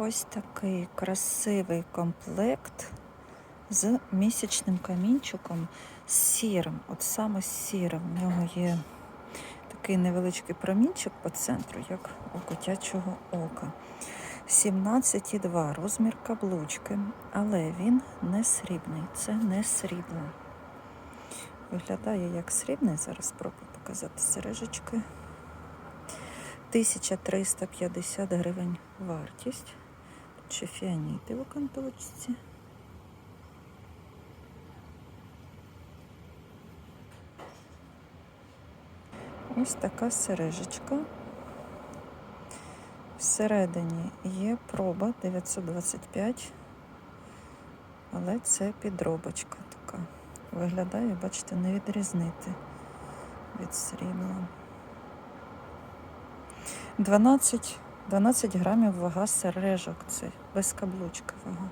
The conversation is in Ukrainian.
Ось такий красивий комплект з місячним камінчиком з сірим. От саме сірим. В нього є такий невеличкий промінчик по центру, як у котячого ока. 17,2 розмір каблучки, але він не срібний. Це не срібло. Виглядає як срібний. Зараз спробую показати сережечки. 1350 гривень вартість. Ще фіаніти в окантовочці. Ось така сережечка. Всередині є проба 925, але це підробочка така. Виглядає, бачите, не відрізнити від срібла. 12, 12 грамів вага сережок. Це без каблучка вага.